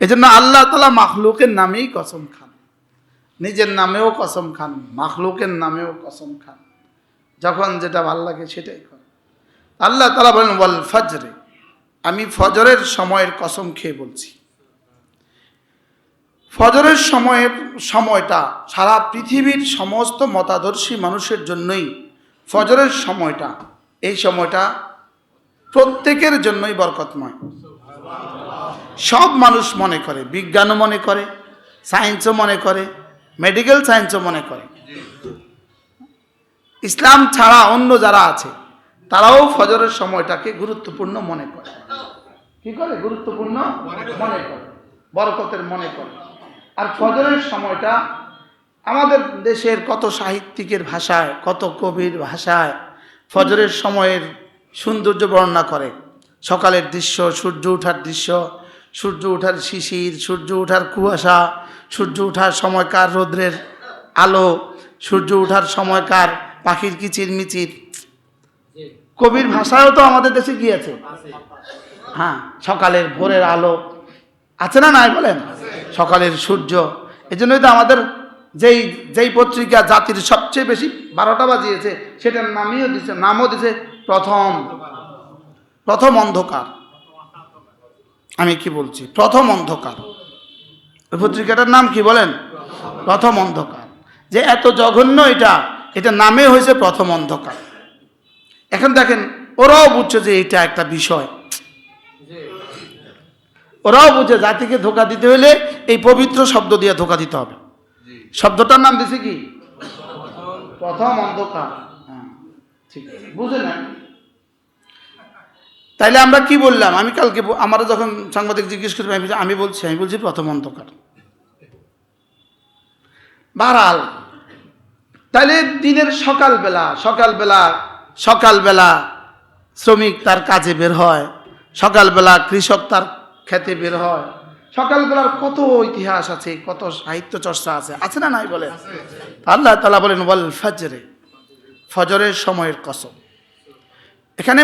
এজন্য আল্লাহ তালা মাখলুকের নামেই কসম খান। নিজের নামেও কসম খান, মাখলুকের নামেও কসম খান। যখন যেটা ভালো লাগে সেটাই কর আল্লাহ তালা বলেন বল ফজরে। আমি ফজরের সময়ের কসম খেয়ে বলছি। ফজরের সময়ের সময়টা সারা পৃথিবীর সমস্ত মতাদর্শী মানুষের জন্যই ফজরের সময়টা, এই সময়টা প্রত্যেকের জন্যই বরকতময়। সব মানুষ মনে করে, বিজ্ঞানও মনে করে সায়েন্সও মনে করে মেডিকেল সায়েন্সও মনে করে। ইসলাম ছাড়া অন্য যারা আছে, তারাও ফজরের সময়টাকে গুরুত্বপূর্ণ মনে করে। কি করে? গুরুত্বপূর্ণ মনে করে, বরকতের মনে করে। আর ফজরের সময়টা আমাদের দেশের কত সাহিত্যিকের ভাষায়, কত কবির ভাষায় ফজরের সময়ের সৌন্দর্য বর্ণনা করে। সকালের দৃশ্য, সূর্য ওঠার দৃশ্য সূর্য ওঠার শিশির, সূর্য ওঠার কুয়াশা, সূর্য ওঠার সময়কার রৌদ্রের আলো, সূর্য ওঠার সময়কার পাখির কিচির মিচির। কবির ভাষায়ও তো আমাদের দেশে গিয়েছে। হ্যাঁ সকালের ভোরের আলো। আছে না নাই বলেন? সকালের সূর্য। এই জন্যই তো আমাদের যেই যেই পত্রিকা জাতির সবচেয়ে বেশি বারোটা বাজিয়েছে, সেটার নামইও দিছে, নামও দিছে প্রথম প্রথম অন্ধকার। আমি কি বলছি? প্রথম অন্ধকার। পত্রিকাটার নাম কি বলেন? প্রথম অন্ধকার। যে এত জঘন্য এটা এটা নামে হয়েছে প্রথম অন্ধকার। এখন দেখেন, ওরাও বুঝছে যে এটা একটা বিষয়। ওরাও বুঝে জাতিকে ধোকা দিতে হলে এই পবিত্র শব্দ দিয়ে ধোকা দিতে হবে। শব্দটার নাম দিছে কি? প্রথম অন্ধকার। হ্যাঁ ঠিক আছে। বুঝে না তাইলে আমরা কি বললাম? আমি কালকে আমারও যখন সাংবাদিক জিজ্ঞেস করি আমি আমি বলছি আমি বলছি প্রথম অন্ধকার। বারাল। তাইলে দিনের সকালবেলা সকালবেলা সকালবেলা শ্রমিক তার কাজে বের হয়, সকালবেলা কৃষক তার খেতে বের হয়, সকালবেলার কত ইতিহাস আছে, কত সাহিত্য চর্চা আছে আছে না নাই বলে? আল্লাহ তালা বলেন বল ফজরে, ফজরের সময়ের কসম। এখানে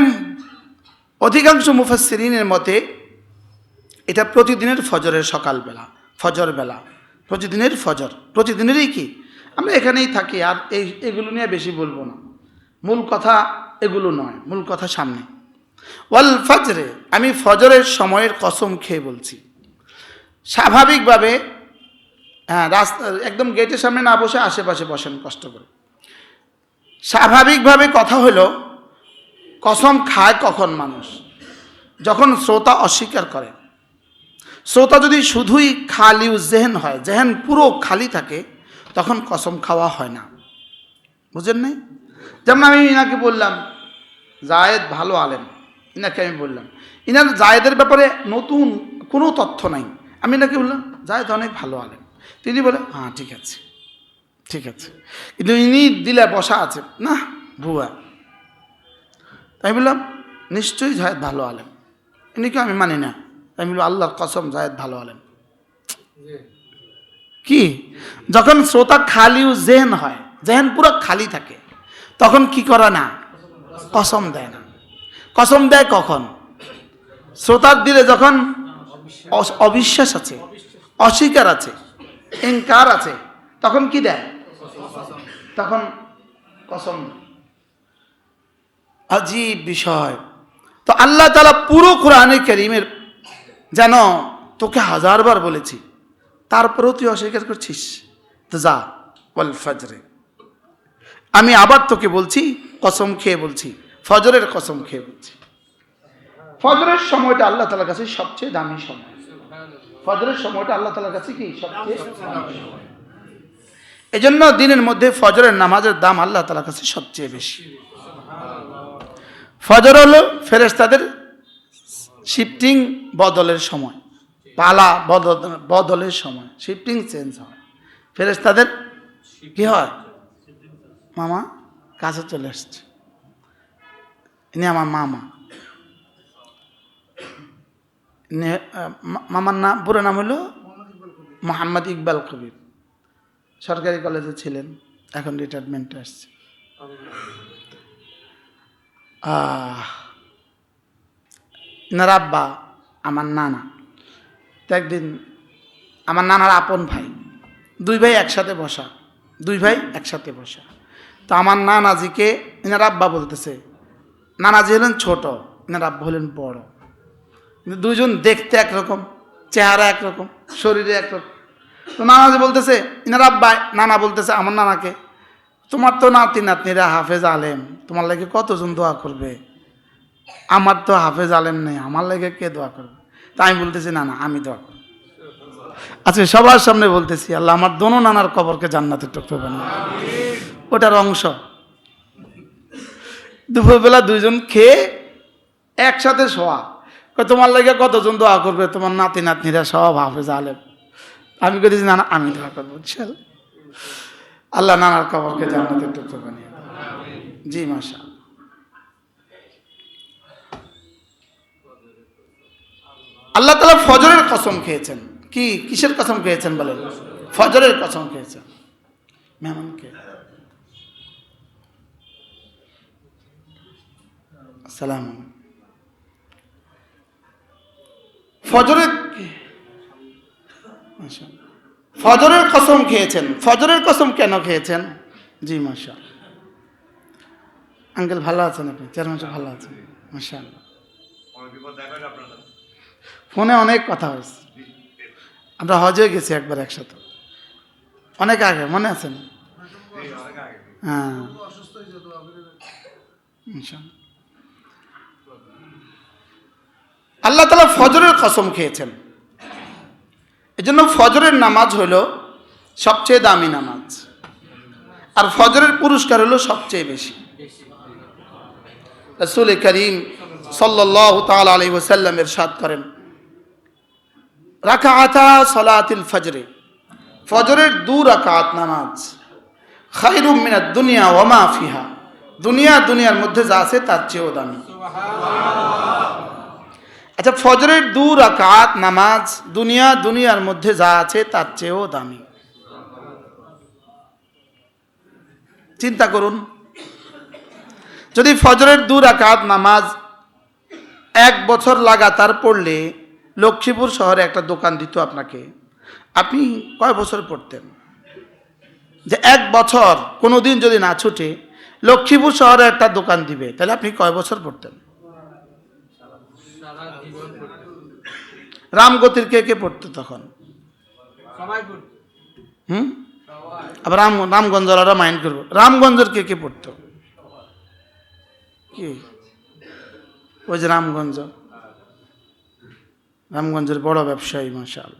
অধিকাংশ মুফাসসিরিনের মতে, এটা প্রতিদিনের ফজরের সকালবেলা ফজর বেলা প্রতিদিনের ফজর। প্রতিদিনেরই কি? আমরা এখানেই থাকি, আর এই, এগুলো নিয়ে বেশি বলব না। মূল কথা এগুলো নয়, মূল কথা সামনে। ওয়াল ফজরে, আমি ফজরের সময়ের কসম খেয়ে বলছি। স্বাভাবিকভাবে হ্যাঁ রাস্তা, একদম গেটের সামনে না বসে আশেপাশে বসেন, কষ্ট করে। স্বাভাবিকভাবে কথা হলো কসম খায় কখন মানুষ? যখন শ্রোতা অস্বীকার করে। শ্রোতা যদি শুধুই খালি জেহেন হয়, জেহেন পুরো খালি থাকে, তখন কসম খাওয়া হয় না। বুঝেন নাই? যেমন আমি ইনাকে বললাম, জায়েদ ভালো আলেম। ইনাকে আমি বললাম, ইনার জায়েদের ব্যাপারে নতুন কোনো তথ্য নাই। আমি ইনাকে বললাম, জায়েদ অনেক ভালো আলেম। তিনি বলে হ্যাঁ ঠিক আছে। ঠিক আছে। কিন্তু ইনি দিলে বসা আছে, না, ভুয়া। তাই বললাম, নিশ্চয়ই জায়েদ ভালো আলেম। ইনিকে আমি মানি না। আমি বললাম আল্লাহর কসম, জায়েদ ভালো আলেম। কি? যখন শ্রোতা খালি জেহেন হয়, জেহেন পুরো খালি থাকে, তখন কি করে না? কসম দেয় না। কসম দেয় কখন? শ্রোতার দিলে যখন অবিশ্বাস আছে, অস্বীকার আছে এনকার আছে, তখন কি দেয়? তখন কসম দেয়। আজীব বিষয়। তো আল্লাহ তালা পুরো কোরআনে করিমের, যেন তোকে হাজারবার বলেছি, তারপরেও তুই অস্বীকার করছিস? তো যা বল ফজরে। আমি আবার তোকে বলছি, কসম খেয়ে বলছি, ফজরের কসম খেয়ে বলছি। ফজরের সময়টা আল্লাহ তালার কাছে সবচেয়ে দামি সময়। ফজরের সময়টা আল্লাহ তালার কাছে কি? সবচেয়ে এজন্য দিনের মধ্যে ফজরের নামাজের দাম আল্লাহ তালার কাছে সবচেয়ে বেশি। ফজর হলো ফেরেশতাদের শিফটিং বদলের সময়, পালা বদল, বদলের সময় শিফটিং চেঞ্জ হয়। ফেরেশতাদের কি হয়? মামা কাছে চলে আসছে। ইনি আমার মামা। মামার নাম, পুরো নাম হলো মোহাম্মদ ইকবাল কবির। সরকারি কলেজে ছিলেন, এখন রিটায়ারমেন্টে আসছে। আব্বা আমার নানা। তো একদিন আমার নানার আপন ভাই, দুই ভাই একসাথে বসা, দুই ভাই একসাথে বসা। তো আমার নানাজিকে এনার আব্বা বলতেছে, নানাজি হলেন ছোট এনার আব্বা হলেন বড়। কিন্তু দুইজন দেখতে একরকম, চেহারা একরকম, শরীরে একরকম। তো নানাজি বলতেছে এনার আব্বা নানা বলতেছে আমার নানাকে তোমার তো নাতি নাতনিরা হাফেজ আলেম, তোমার লাগে কতজন দোয়া করবে? আমার তো হাফেজ আলেম নেই, আমার লাগে কে দোয়া করবে? তা আমি বলতেছি, না না, আমি দোয়া করব। আচ্ছা সবার সামনে বলতেছি, আল্লাহ আমার দোনো নানার কবরকে জান্নাতের টুকরো বানিয়ে ওটার অংশ। দুপুরবেলা দুইজন খেয়ে একসাথে শোয়া। তোমার লাগে কতজন দোয়া করবে? তোমার নাতি নাতনিরা সব হাফেজ আলেম। আমি কইতেছি, না না, আমি দোয়া করব চল আল্লাহ নানার কবরকে জান্নাতের টুকরো বানিয়ে জি মাশা আল্লাহ তালা ফজরের কসম খেয়েছেন। কি, কিসের কসম খেয়েছেন বলেন? ফজরের কসম খেয়েছেন। মেহমানকে। সালাম ফজরের মাশা ফজরের কসম খেয়েছেন। ফজরের কসম কেন খেয়েছেন? জি মাশা আঙ্কেল, ভালো আছেন আপনি? চেয়ারম্যান সাহেব, ভালো আছেন? মাশা ফোনে অনেক কথা হয়েছে। আমরা হজে গেছি একবার একসাথে। অনেক আগে, মনে আছে না? হ্যাঁ। আল্লাহ তালা ফজরের কসম খেয়েছেন। এজন্য ফজরের নামাজ হলো সবচেয়ে দামি নামাজ। আর ফজরের পুরস্কার হলো সবচেয়ে বেশি। রসুল করিম সাল্লাহ তাল আলী ওসাল্লাম এরশাদ করেন রাখা রাকাআতা সলাতিল ফজরে ফজরের দু রাকাত নামাজ। খাইরুম মিনাত দুনিয়া ওমা ফিহা। দুনিয়া দুনিয়ার মধ্যে যা আছে তার চেয়েও দামি। আচ্ছা ফজরের দু রাকাত নামাজ দুনিয়া, দুনিয়ার মধ্যে যা আছে তার চেয়েও দামি। চিন্তা করুন, যদি ফজরের দু রাকাত নামাজ এক বছর লাগাতার পড়লে লক্ষ্মীপুর শহরে একটা দোকান দিত আপনাকে। আপনি কয় বছর পড়তেন? যে এক বছর কোনো দিন যদি না ছুটে লক্ষ্মীপুর শহরে একটা দোকান দিবে, তাহলে আপনি কয় বছর পড়তেন? রামগতির কে কে পড়তো তখন? হুম? আবার রাম রামগঞ্জরা মাইন্ড করব। রামগঞ্জের কে কে পড়তো? কি? ওই যে রামগঞ্জ। রামগঞ্জের বড় ব্যবসায়ী মাসাল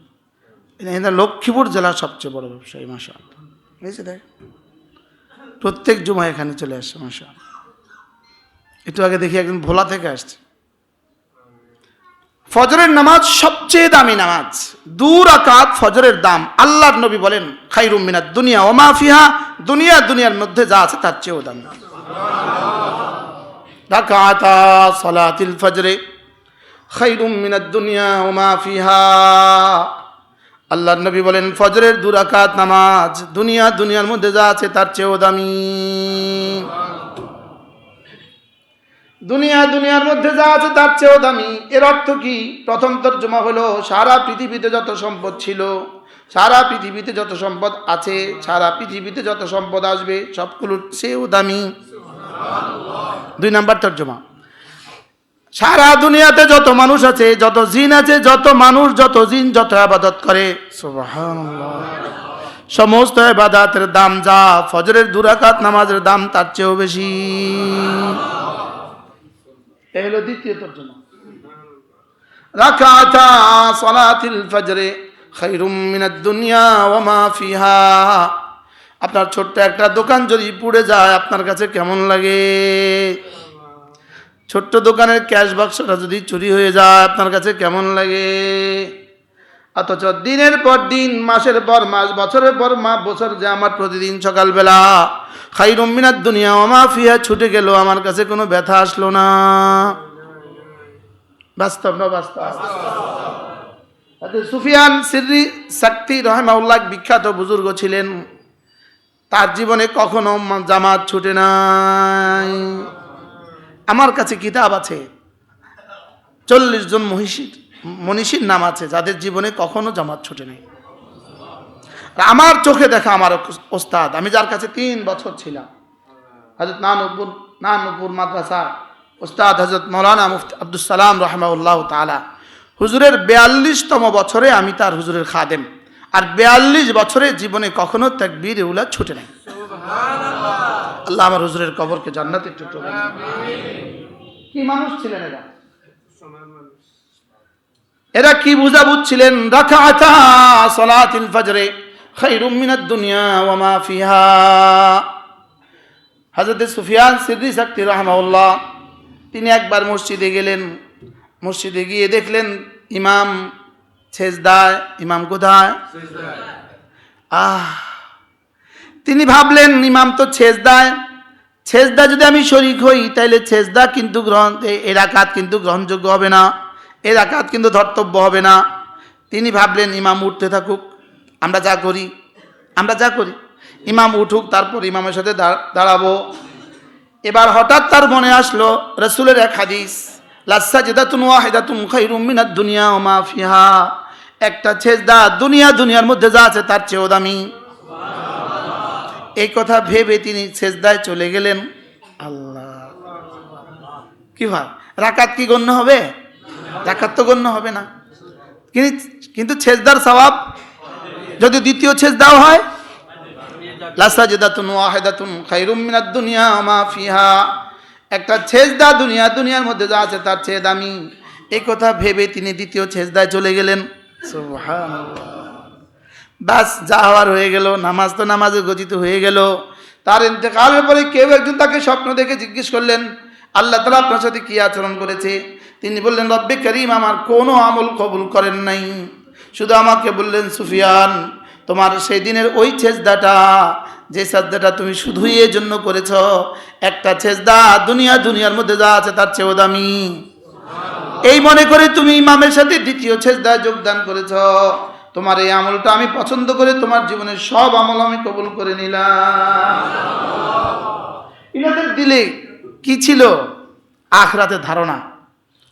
এটা লক্ষ্মীপুর জেলার সবচেয়ে বড় ব্যবসায়ী মাসাল বুঝেছে দেখ প্রত্যেক জুমা এখানে চলে আসছে মাসাল একটু আগে দেখি একদিন ভোলা থেকে আসছে। ফজরের নামাজ সবচেয়ে দামি নামাজ। দূর আকাত ফজরের দাম আল্লাহর নবী বলেন, খাইরুম মিনাত দুনিয়া ওমা ফিহা, দুনিয়া দুনিয়ার মধ্যে যা আছে তার চেয়েও দামি। রাকাতা সলাতিল ফজরে, খাইরুম মিনাদ দুনিয়া ওমা ফিহা। আল্লাহর নবী বলেন, ফজরের দুরাকাত নামাজ দুনিয়া দুনিয়ার মধ্যে যা আছে তার চেয়েও দামি। দুনিয়া দুনিয়ার মধ্যে যা আছে তার চেয়েও দামি। এর অর্থ কি? প্রথম তর্জমা হলো সারা পৃথিবীতে যত সম্পদ ছিল সারা পৃথিবীতে যত সম্পদ আছে সারা পৃথিবীতে যত সম্পদ আসবে সবগুলোর চেয়েও দামি। দুই নাম্বার তর্জমা। সারা দুনিয়াতে যত মানুষ আছে যত জিন আছে যত মানুষ যত জিন যত আবাদত করে। সমস্ত আবাদাতের দাম যা ফজরের দুরাকাত নামাজের দাম তার চেয়েও বেশি। এই হলো দ্বিতীয় তর্জমা রাকাতা সালাতিল ফজরে খাইরুম মিনাদ দুনিয়া ওয়া মা ফিহা। আপনার ছোট্ট একটা দোকান যদি পুড়ে যায়, আপনার কাছে কেমন লাগে? ছোট্ট দোকানের ক্যাশ বাক্সটা যদি চুরি হয়ে যায়, আপনার কাছে কেমন লাগে? অথচ দিনের পর দিন, মাসের পর মাস, বছরের পর মাস, বছর যে আমার প্রতিদিন সকালবেলা খাই রম্মিনার দুনিয়া অমা ফিয়া ছুটে গেল, আমার কাছে কোনো ব্যথা আসলো না। বাস্তব, না বাস্তব? সুফিয়ান সিররি শক্তি রহমাউল্লাহ বিখ্যাত বুজুর্গ ছিলেন। তার জীবনে কখনো জামাত ছুটে নাই। আমার কাছে কিতাব আছে। চল্লিশ জন মহিষীর, মনীষীর নাম আছে, যাদের জীবনে কখনো জামাত ছুটে নেই। আমার চোখে দেখা আমার ওস্তাদ, আমি যার কাছে তিন বছর ছিলাম। হজরত নানুপুর নানুপুর মাদ্রাসা। ওস্তাদ হজরত মৌলানা মুফতি আব্দুল সালাম রহমাউল্লাহ তালা হুজুরের বেয়াল্লিশতম বছরে আমি তার হুজুরের খাদেম। আর বেয়াল্লিশ বছরে জীবনে কখনো তাকবীর এগুলা ছুটে নেই। আল্লাহ আমার হুজুরের কবরকে জান্নাতে টুকরো কি মানুষ ছিলেন এরা? এরা কি বুঝা বুঝছিলেন রাকাতা সালাতিল ফজরে খায়রুম মিনাদ দুনিয়া ওয়া মা ফিহা। হযরত সুফিয়ান সিদ্দি শক্তি রাহমাহুল্লাহ তিনি একবার মসজিদে গেলেন, মসজিদে গিয়ে দেখলেন ইমাম ছেজদায় ইমাম কোথায়? আহ, তিনি ভাবলেন ইমাম তো ছেজদায় ছেজদা যদি আমি শরিক হই, তাইলে ছেজদা কিন্তু গ্রহণ, এ- এ রাকাত কিন্তু গ্রহণযোগ্য হবে না, এ রাকাত কিন্তু ধর্তব্য হবে না। তিনি ভাবলেন, ইমাম উঠতে থাকুক, আমরা যা করি, আমরা যা করি। ইমাম উঠুক, তারপর ইমামের সাথে দাঁড়াবো। এবার হঠাৎ তার মনে আসলো রসুলের এক হাদিস লাসা জেদাতুন ওয়াহিদাতুন খাইরুম মিনাদ দুনিয়া ওয়া মা ফিহা। একটা ছেজদা দুনিয়া দুনিয়ার মধ্যে যা আছে তার চেয়েও দামি। এই কথা ভেবে তিনি সেজদায় চলে গেলেন। আল্লাহ। কি ভাই রাকাত কি গণ্য হবে? রাকাত তো গণ্য হবে না। কিন্তু ছেজদার সওয়াব যদি দ্বিতীয় ছেজদাও হয় লাসাজিদাতুন ওয়াহিদাতুন খায়রুম মিনাদ দুনিয়া মা ফিহা। একটা ছেজদা দুনিয়া দুনিয়ার মধ্যে যা আছে তার চেয়ে দামি এই কথা ভেবে তিনি দ্বিতীয় ছেজদায় চলে গেলেন। বাস যা হওয়ার হয়ে গেল নামাজ তো নামাজে গঠিত হয়ে গেল। তার ইন্তেকালের পরে কেউ একজন তাকে স্বপ্ন দেখে জিজ্ঞেস করলেন আল্লাহ তালা আপনার সাথে কী আচরণ করেছে? তিনি বললেন রব্বে করিম আমার কোনো আমল কবুল করেন নাই। শুধু আমাকে বললেন সুফিয়ান তোমার সেই দিনের ওই ছেজদাটা, যে সাজদাটা তুমি শুধুই এর জন্য করেছ, একটা ছেজদা দুনিয়া দুনিয়ার মধ্যে যা আছে তার চেয়েও দামি। এই মনে করে তুমি ইমামের সাথে দ্বিতীয় ছেজদায় যোগদান করেছ। তোমার এই আমলটা আমি পছন্দ করে তোমার জীবনের সব আমল আমি কবুল করে নিলাম। দিলে কি ছিল? আখরাতের ধারণা।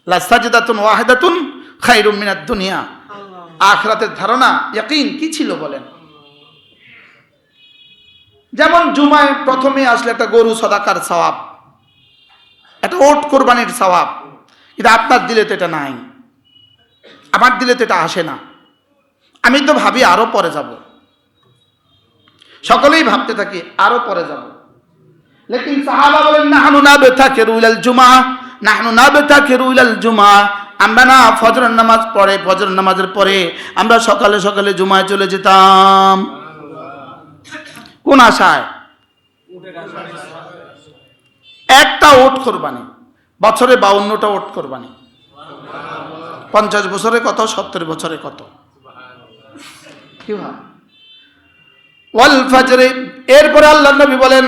লাস্তাজিদাতুন ওয়াহেদাতুন খাইরুম মিনাদ দুনিয়া। আখরাতের ধারণা, ইয়াকিন, কি ছিল বলেন? যেমন জুমায় প্রথমে আসলে একটা গরু সদাকার সওয়াব, একটা ওট কোরবানির সওয়াব, কিন্তু আপনার দিলে তো এটা নাই, আমার দিলে তো এটা আসে না। আমি তো ভাবি আরও পরে যাব। সকলেই ভাবতে থাকি আরও পরে যাব। লেকিন সাহাবা বলেন, নাহনু না বেথা কেরুইলাল জুমা, নাহনু না বেথা কেরুইলাল জুমা। আমরা না ফজর নামাজ পড়ে ফজর নামাজের পরে আমরা সকালে সকালে জুমায় চলে যেতাম। কোন আশায়? একটা ওট কোরবানি, বছরে বাউন্নটা ওট কোরবানি। পঞ্চাশ বছরে কত, সত্তর বছরে কত? ওয়াল ফাজরে, এরপরে আল্লাহ নবী বলেন,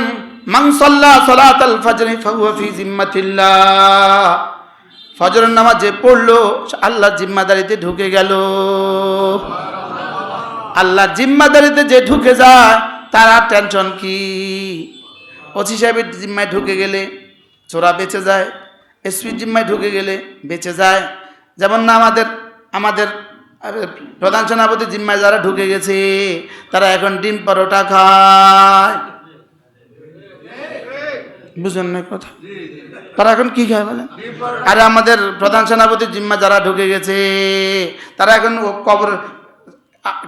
মান সাল্লা সালাতাল ফাজরে ফাহুয়া ফি জিম্মাতিল্লাহ। ফজরের নামাজ যে পড়ল সে আল্লাহর জিম্মাদারিতে ঢুকে গেল। আল্লাহর জিম্মাদারিতে যে ঢুকে যায়, তার আর টেনশন কি? ওসি সাহেবের জিম্মায় ঢুকে গেলে, চোরা বেঁচে যায় এসপির জিম্মায় ঢুকে গেলে, বেঁচে যায়। যেমন না আমাদের আমাদের প্রধান সেনাপতি জিম্মায় যারা ঢুকে গেছে, তারা এখন ডিম পরোটা খায়। বুঝেন না কথা? তারা এখন কি খায় বলেন? আরে আমাদের প্রধান সেনাপতি জিম্মা যারা ঢুকে গেছে, তারা এখন কবর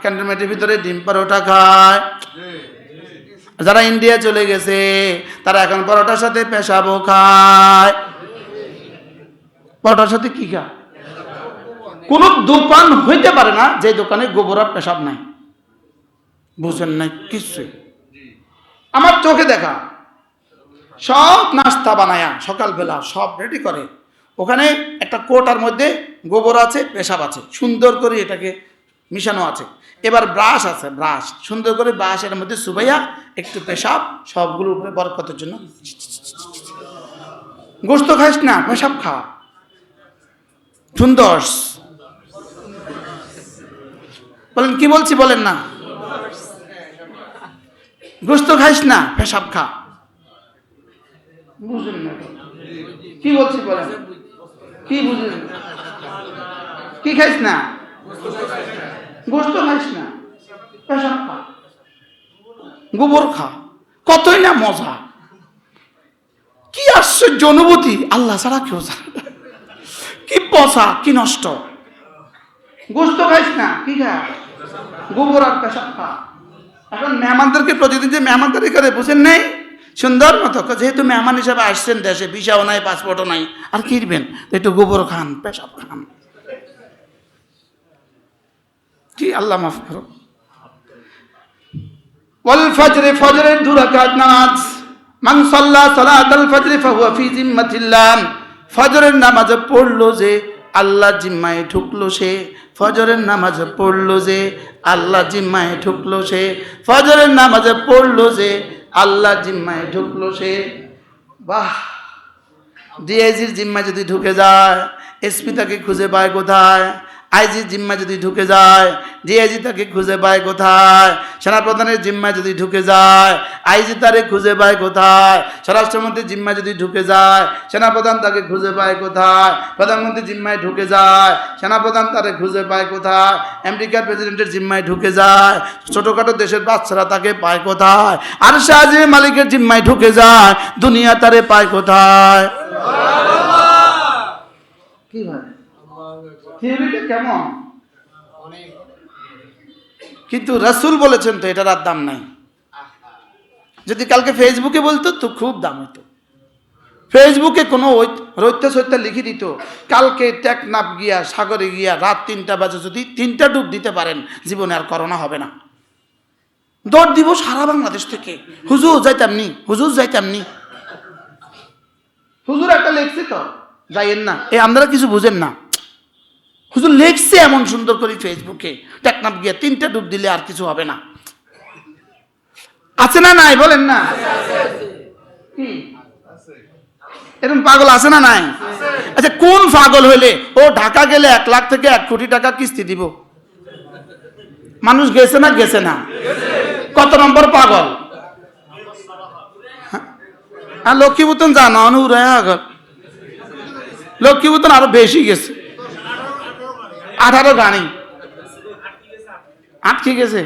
ক্যান্টনমেন্টের ভিতরে ডিম পরোটা খায়। যারা ইন্ডিয়া চলে গেছে, তারা এখন পরোটার সাথে পেশাবো খায়। পরোটার সাথে কি খায়? কোন দোকান হইতে পারে না যে দোকানে গোবর আর পেশাব নাই। বুঝেন নাই কিছুই আমার চোখে দেখা। সব নাস্তা বানায়া সকালবেলা সব রেডি করে। ওখানে একটা কোটার মধ্যে গোবর আছে, পেশাব আছে। সুন্দর করে এটাকে মিশানো আছে। এবার ব্রাশ আছে, ব্রাশ। সুন্দর করে ব্রাশ এর মধ্যে সুবাইয়া একটু পেশাব সবগুলো উপরে বরকতের জন্য। গোস্ত খাইস না, পেশাব খা। সুন্দর। বলেন, কি বলছি বলেন না। গোস্ত খাইস না, পেশাব খা। না কি বলছি বলেন কি কি খাইস না? গোস্ত খাইস না? পেশাব খা। গোবর খা। কতই না মজা। কি আশ্চর্য অনুভূতি। আল্লাহ ছাড়া কেউ কি পচা, কি নষ্ট। গোস্ত খাইস না? কি খা গোবর আর পেশাব খা। এখন মেহমানদেরকে প্রতিদিন যে মেহমানদারি করে বুঝেন নেই সুন্দর মতো যেহেতু মেহমান হিসাবে আসছেন দেশে, ভিসাও নাই পাসপোর্টও নাই, আর কিনবেন একটু গোবর খান, পেশাব খান। কি আল্লাহ মাফ করো। ওয়াল ফজরে ফজরের দু রাকাত নামাজ। মান সাল্লা সালাতাল ফজরে ফাহুয়া ফি জিম্মাতিল্লাহ। ফজরের নামাজ পড়ল যে আল্লাহ জিম্মায় ঢুকলো সে। ফজরের নামাজ পড়ল যে আল্লাহ জিম্মায় ঢুকলো সে। ফজরের নামাজ পড়ল যে আল্লাহ জিম্মায় ঢুকলো সে। বাহ ডিআইজির জিম্মায় যদি ঢুকে যায় এসপি তাকে খুঁজে পায় কোথায়? আইজির জিম্মা যদি ঢুকে যায় ডিআইজি তাকে খুঁজে পায় কোথায়? সেনাপ্রধানের জিম্মা যদি ঢুকে যায় আইজি তারে খুঁজে পায় কোথায়? স্বরাষ্ট্রমন্ত্রীর জিম্মা যদি ঢুকে যায় সেনাপ্রধান তাকে খুঁজে পায় কোথায়? প্রধানমন্ত্রী জিম্মায় ঢুকে যায় সেনাপ্রধান তারে খুঁজে পায় কোথায়? আমেরিকার প্রেসিডেন্টের জিম্মায় ঢুকে যায় ছোটোখাটো দেশের বাচ্চারা তাকে পায় কোথায়? আর শাহজি মালিকের জিম্মায় ঢুকে যায় দুনিয়া তারে পায় কোথায়? কি ভাই? থিওরিটা কেমন? কিন্তু রাসূল বলেছেন তো এটার আর দাম নাই। যদি কালকে ফেসবুকে বলতো তো খুব দাম হতো ফেসবুকে কোনো রৈত্যা সত্যা লিখে দিত কালকে টেকনাপ গিয়া সাগরে গিয়া রাত তিনটা বাজে যদি তিনটা ডুব দিতে পারেন জীবনে আর করোনা হবে না। দর দিব সারা বাংলাদেশ থেকে। হুজুর যাইতাম নি হুজুর যাইতাম নি। হুজুর একটা লেখছে তো যাইয়েন না। এ আপনারা কিছু বুঝেন না। হুজুর লেখছে এমন সুন্দর করে ফেসবুকে। টেকনাপ গিয়া তিনটা ডুব দিলে আর কিছু হবে না। আছে না নাই বলেন না? এরকম পাগল আছে না নাই? আচ্ছা কোন পাগল হইলে? ও ঢাকা গেলে এক লাখ থেকে এক কোটি টাকা কিস্তি দিব। মানুষ গেছে না গেছে না? কত নম্বর পাগল? হ্যাঁ? লক্ষ্মীপুতন জানো আগল লক্ষ্মীপুতন আরও বেশি গেছে। আঠারো গাড়ি আটকে গেছে?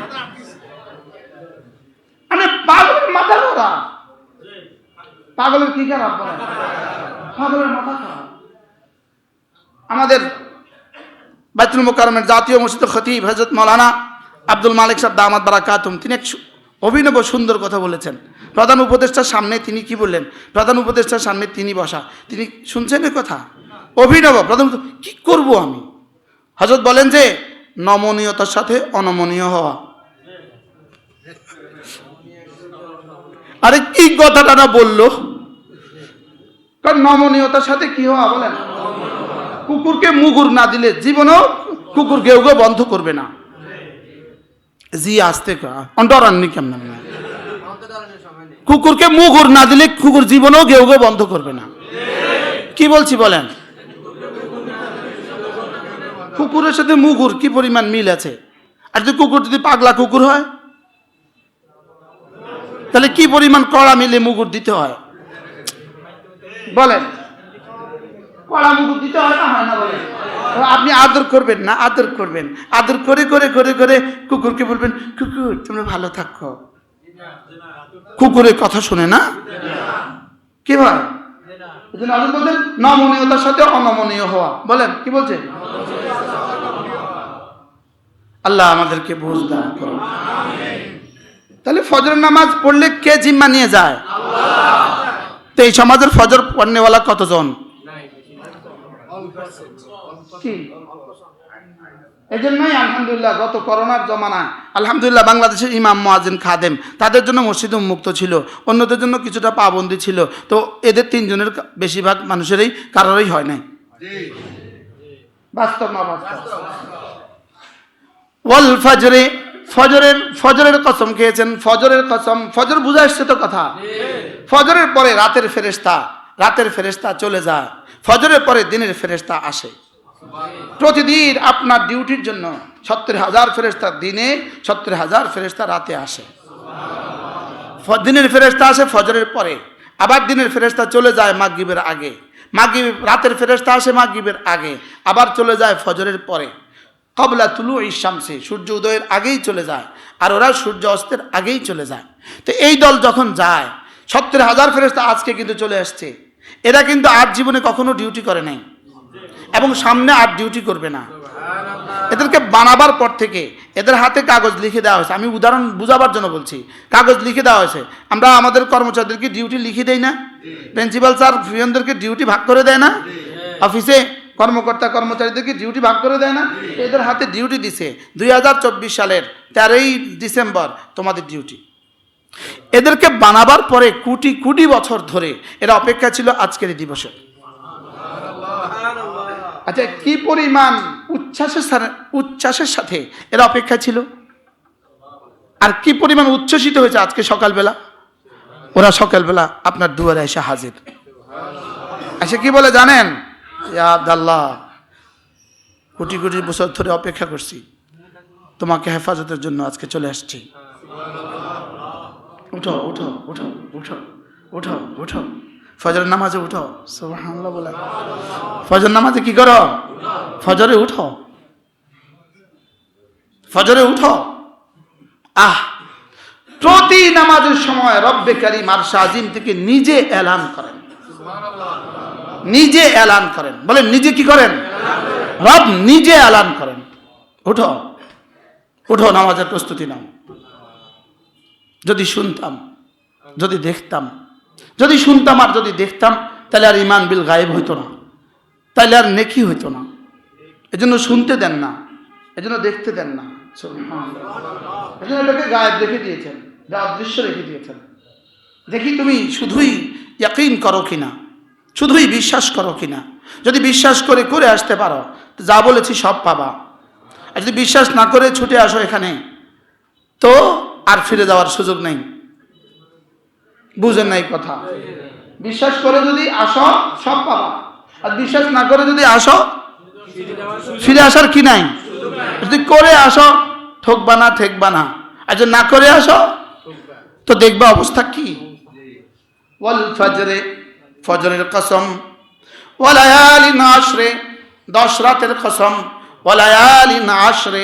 মানে পাগলের মাথা ধরা পাগলের কি খারাপ পাগলের মাথা খারাপ আমাদের বাইতুল মোকারমের জাতীয় মসজিদ খতিব হজরত মৌলানা আব্দুল মালিক সাহেব দামাত বারাকাতুম তিনি এক অভিনব সুন্দর কথা বলেছেন। প্রধান উপদেষ্টার সামনে তিনি কি বললেন? প্রধান উপদেষ্টার সামনে তিনি বসা। তিনি শুনছেন কথা? অভিনব। প্রধান কি করব আমি? হজরত বলেন যে, নমনীয়তার সাথে অনমনীয় হওয়া। আরে কি কথাটা না বলল? কারণ নমনীয়তার সাথে কি হওয়া বলেন কুকুরকে মুগুর না দিলে জীবনেও কুকুর কেউ কেউ বন্ধ করবে না। জি, আসতে ডরাননি কেমন? কুকুরকে মুগুর না দিলে কুকুর জীবনেও কেউ কেউ বন্ধ করবে না। কি বলছি বলেন? কুকুরের সাথে মুগুর কি পরিমাণ মিল আছে? আর যদি কুকুর, যদি পাগলা কুকুর হয়, তাহলে কি পরিমাণ কড়া মিলে মুগুর দিতে হয়? বলেন। কড়া মুগুর দিতে হয় না হয় না বলেন। আপনি আদর করবেন না, আদর করবেন। আদর করে করে করে করে কুকুরকে বলবেন, কুকুর, তোমরা ভালো থাকো। কুকুরের কথা শুনে না? কি ভাই নমনীয়তার সাথে অনমনীয় হওয়া। বলেন, কি বলছেন আল্লাহ আমাদেরকে বুঝ দান করুন। তাহলে ফজর নামাজ পড়লে কে জিম্মা নিয়ে যায়? তো এই সমাজের ফজর পড়নেওয়ালা কতজন? এই জন্যই আলহামদুলিল্লাহ গত করোনার জমানায় আলহামদুলিল্লাহ বাংলাদেশের ইমাম মোয়াজিন খাদেম তাদের জন্য মসজিদ উন্মুক্ত ছিল অন্যদের জন্য কিছুটা পাবন্দি ছিল তো এদের তিনজনের বেশিরভাগ মানুষেরই কারোরই হয় নাই। বাস্তব না বাস্তব। ওয়াল ফজরে, ফজরের ফজরের কসম খেয়েছেন, ফজরের কসম, ফজর বুঝে আসছে তো কথা। ফজরের পরে রাতের ফেরেশতা রাতের ফেরেশতা চলে যায়। ফজরের পরে দিনের ফেরেশতা আসে। প্রতিদিন আপনার ডিউটির জন্য সত্তর হাজার ফেরেশতা দিনে সত্তর হাজার ফেরেশতা রাতে আসে। দিনের ফেরেশতা আসে ফজরের পরে। আবার দিনের ফেরেশতা চলে যায় মাগরিবের আগে। মাগিব রাতের ফেরেস্তা আসে মাগিবের আগে। আবার চলে যায় ফজরের পরে। কবলা তুলু ইসামসে সূর্য উদয়ের আগেই চলে যায় আর ওরা সূর্য অস্তের আগেই চলে যায়। তো এই দল যখন যায়, সত্তর হাজার ফেরেস্তা আজকে কিন্তু চলে আসছে। এরা কিন্তু আর জীবনে কখনো ডিউটি করে নাই এবং সামনে আর ডিউটি করবে না। এদেরকে বানাবার পর থেকে এদের হাতে কাগজ লিখে দেওয়া হয়েছে। আমি উদাহরণ বুঝাবার জন্য বলছি, কাগজ লিখে দেওয়া হয়েছে। আমরা আমাদের কর্মচারীদেরকে ডিউটি লিখে দেই না। প্রিন্সিপাল স্যার ফিয়নদেরকে ডিউটি ভাগ করে দেয় না। অফিসে কর্মকর্তা কর্মচারীদেরকে ডিউটি ভাগ করে দেয় না? এদের হাতে ডিউটি দিছে। দুই হাজার চব্বিশ সালের তেরোই ডিসেম্বর তোমাদের ডিউটি এদেরকে বানাবার পরে কোটি কোটি বছর ধরে এরা অপেক্ষা ছিল আজকের এই দিবসের আচ্ছা কি পরিমাণ উচ্ছ্বাসের সাথে উচ্ছ্বাসের সাথে এরা অপেক্ষা ছিল? আর কি পরিমাণ উচ্ছ্বসিত হয়েছে আজকে সকালবেলা? ওরা সকালবেলা আপনার দুয়ারে এসে হাজির। এসে কি বলে জানেন? আব্দাল্লাহ, কোটি কোটি বছর ধরে অপেক্ষা করছি। তোমাকে হেফাজতের জন্য আজকে চলে আসছি। উঠো উঠো উঠো উঠো উঠো উঠো। ফজরের নামাজে উঠো। সুবহানাল্লাহ বলে। ফজর নামাজে কি করো? ফজরে উঠো। ফজরে উঠো। আহ, প্রতি নামাজের সময় রব্বে কারিম আর আজিম থেকে নিজে এলান করেন। নিজে এলান করেন। বলেন, নিজে কি করেন? রব নিজে এলান করেন। উঠো। উঠো, নামাজের প্রস্তুতি নাও। যদি শুনতাম, যদি দেখতাম, যদি শুনতাম আর যদি দেখতাম, তাহলে আর ইমান বিল গায়েব হইতো না। তাহলে আর নেকি হইতো না। এজন্য শুনতে দেন না। এজন্য দেখতে দেন না। এজন্য এটাকে গায়েব রেখে দিয়েছেন। যা অদৃশ্য রেখে দিয়েছেন। দেখি তুমি শুধুই ইয়াকিন করো কিনা। শুধুই বিশ্বাস করো কিনা? যদি বিশ্বাস করে করে আসতে পারো যা বলেছি সব পাবা। আর যদি বিশ্বাস না করে ছুটে আসো এখানে, তো আর ফিরে যাওয়ার সুযোগ নেই। বুঝেন নাই কথা। বিশ্বাস করে যদি আসো, সব পাবা। আর বিশ্বাস না করে যদি আসো, ফিরে আসার কি নাই? যদি করে আসো, ঠকবা না, ঠেকবা না। আর যদি না করে আসো, তো দেখবা অবস্থা কি? ওয়াল ফজরে ফজরের কসম ওয়ালায়ালি নাশরে দশ রাতের কসম ওয়ালায়ালি নাশরে